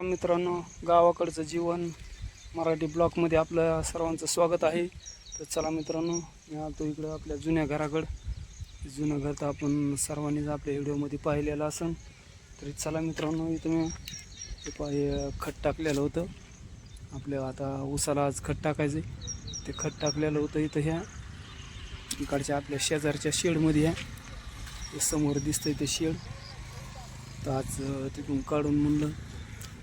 मित्रांनो गावाकडचं जीवन मराठी ब्लॉकमध्ये आपलं सर्वांचं स्वागत आहे. तर चला मित्रांनो मी आलतो इकडं आपल्या जुन्या घराकडं. जुनं घर तर आपण सर्वांनीच आपल्या व्हिडिओमध्ये पाहिलेलं असेल तरी चला मित्रांनो इथं मी हे खत टाकलेलं होतं. आपल्या आता उसाला आज खत टाकायचं ते खत टाकलेलं होतं इथं ह्या. इकडच्या आपल्या शेजारच्या शेडमध्ये ह्या. समोर दिसतंय ते शेड. तर आज तिथून काढून म्हणलं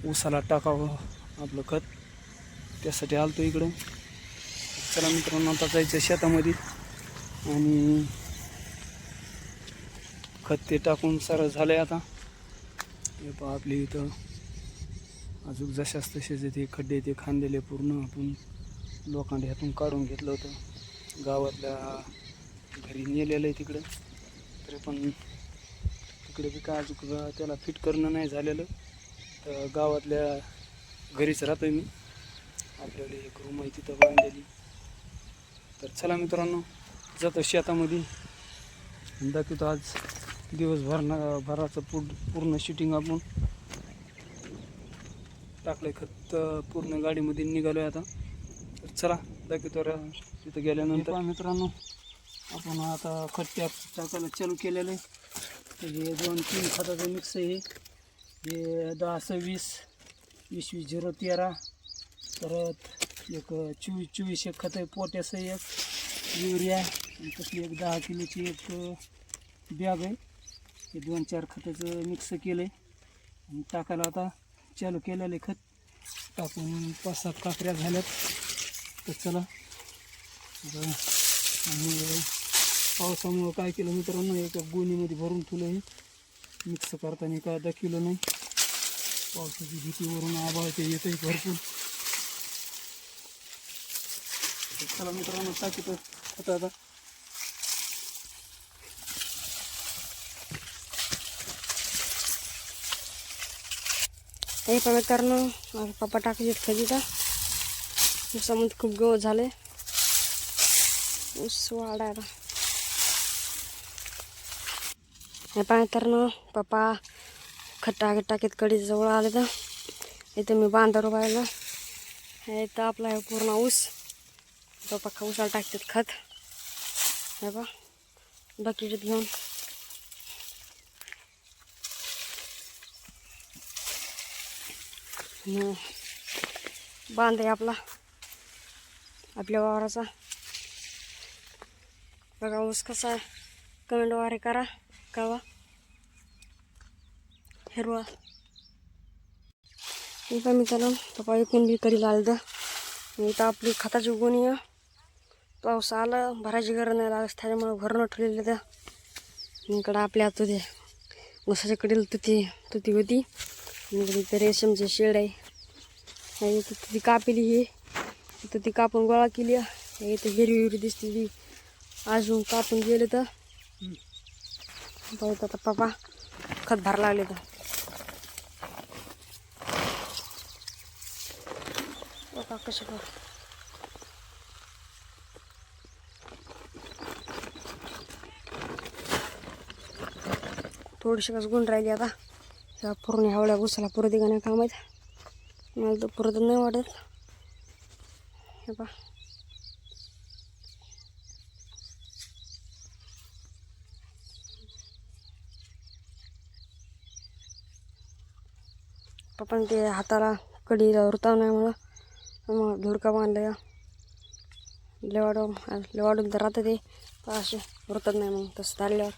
ऊसाला टाकावं आपलं खत. त्यासाठी आलतो इकडं. चला मित्रांनो आता जायचं शेतामध्ये. आणि खत ते टाकून सारं झालं आहे आता. हे पहा आपली इथं. अजून जशाच तसेच ते खड्डे ते खांदेले पूर्ण आपण लोखंड ह्यातून काढून घेतलं होतं. गावातल्या घरी नेलेलं आहे तिकडं. तरी पण तिकडे बी काय अजून त्याला फिट करणं नाही झालेलं. तर गावातल्या घरीच राहतोय मी. आपल्याला एक रूम आहे तिथं बांधलेली तर चला मित्रांनो जातो शेतामध्ये. दाखवतो आज दिवसभर ना भराचं पूर पूर्ण शूटिंग आपण टाकलंय. खत पूर्ण गाडीमध्ये निघालो आहे आता. तर चला दाखवतो रा- तिथं गेल्यानंतर. मित्रांनो आपण आता खत टाक टाकायला चालू केलेलं आहे. हे दोन तीन खताचं मिक्स आहे. हे. दहा सव्वीस वीस वीस झिरो तेरा परत एक चोवीस चोवीस एक खत आहे पोट्याचं एक युरिया आणि तसली एक दहा किलोची एक बॅग आहे. हे दोन चार खताचं मिक्स केलं आहे आणि टाकायला आता चालू केलेलं आहे खत. टाकून पाच सात काकऱ्या झाल्यात. तर चला. आणि पावसामुळं काय केलं मित्रांनो एका गोणीमध्ये भरून ठेवलं आहे मिक्स करताना काय दाखवलं नाही. पावसाची भीतीवरून आभाळ ते येतंय भरपूर. चला मित्रांनो टाकीत आता आता. हे पण कारण माझा पप्पा टाकायचे खजिता. ऊसामध्ये खूप गवत झाले ऊस वाढायला. हे तर नं पप्पा खट्टा टाकीत कडी जवळ आले तर इथं मी बांधावर उभायला हे इथं आपला हे पूर्ण ऊस. पप्पा खा उसाला टाकतात खत. हे बा बकेट घेऊन. बांध आहे आपला आपल्या वावराचा. बघा ऊस कसा आहे. कमेंट वारे करा. कळवा हिरवा मी पण मित्रांनो पप्पा एकूण बी कधी मी तर इथं आपली खताची उगवणी आहे पाऊस आला भरायची गरज नाही लागत त्याच्यामुळे भरणं ठेवलेलं त्या इकडं आपल्या तुझे घसाच्या कडील तुती तुती होती इकडे इथं रेशमचे शेड आहे इथं ती कापेली हे तर ती कापून गोळा केली आहे इथं हिरवी हिरवी दिसते ती अजून कापून गेलं तर पाहत आता. पप्पा खत भर लागले तर बघा कसे थोडीशी कस गुण राहिली आता. ह्या पूर्ण ह्यावळ्या घुसाला पुरं का नाही काम मला तर पुरत नाही वाटत. हे पा पण ते हाताला कडी वरताव नाही म्हणून मग धुडका बांधला लेवाडून लेवाडून तर राहतं ते असे वरतत नाही मग तसं चालल्यावर.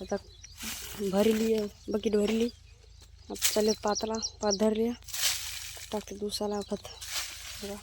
आता भरली बकेट भरली. आता चालेल पातला पात धरली टाकते दिवसाला खत. बघा.